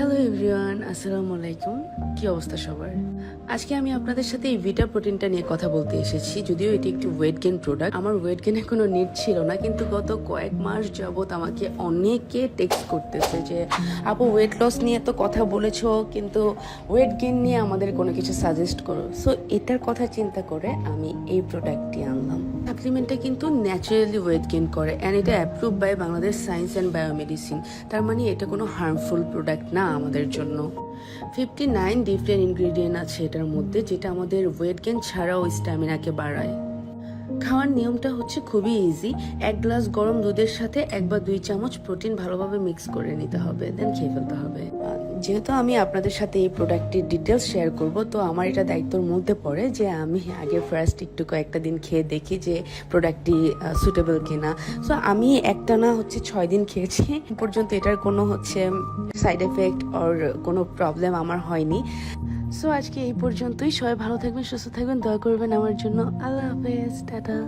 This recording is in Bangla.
হ্যালো এভরিওয়ান, আসসালামু আলাইকুম। কি অবস্থা সবার? আজকে আমি আপনাদের সাথে এই ভিটা প্রোটিনটা নিয়ে কথা বলতে এসেছি, যদিও এটি একটি ওয়েট গেন প্রোডাক্ট আমার ওয়েট গেনের কোনো নিড ছিল না, কিন্তু গত কয়েক মাস যাবৎ আমাকে অনেকে টেক্সট করতেছে যে, আপু ওয়েট লস নিয়ে তো কথা বলেছ, কিন্তু ওয়েট গেন নিয়ে আমাদের কোনো কিছু সাজেস্ট করো। সো এটার কথা চিন্তা করে আমি এই প্রোডাক্টটি আনলাম। সাপ্লিমেন্টটা কিন্তু ন্যাচারালি ওয়েট গেন করে অ্যান্ড এটা approve by Bangladesh science and biomedicine তার মানে এটা কোনো হার্মফুল প্রোডাক্ট না আমাদের জন্য। ফিফটি নাইন ডিফারেন্ট ইনগ্রিডিয়েন্ট আছে এটার মধ্যে, যেটা আমাদের ওয়েট গেন ছাড়াও স্ট্যামিনাকে বাড়ায়। খাওয়ার নিয়মটা হচ্ছে খুবই ইজি এক গ্লাস গরম দুধের সাথে এক বা দুই চামচ প্রোটিন ভালোভাবে মিক্স করে নিতে হবে দেন খেয়ে ফেলতে হবে। যেহেতু আমি আপনাদের সাথে এই প্রোডাক্টটির ডিটেলস শেয়ার করব, তো আমার এটা দায়িত্বর মধ্যে পড়ে যে আমি আগে ফার্স্ট একটু কয়েকটা দিন খেয়ে দেখি যে প্রোডাক্টটি সুটেবল কিনা। সো আমি একটা না হচ্ছে ছয় দিন খেয়েছি। পর্যন্ত এটার কোনো হচ্ছে সাইড এফেক্ট অর কোনো প্রবলেম আমার হয়নি। সো আজকে এই পর্যন্তই। সবাই ভালো থাকবেন, সুস্থ থাকবেন। দয়া করবেন আমার জন্য। আল্লাহ হাফেজ। টাটা।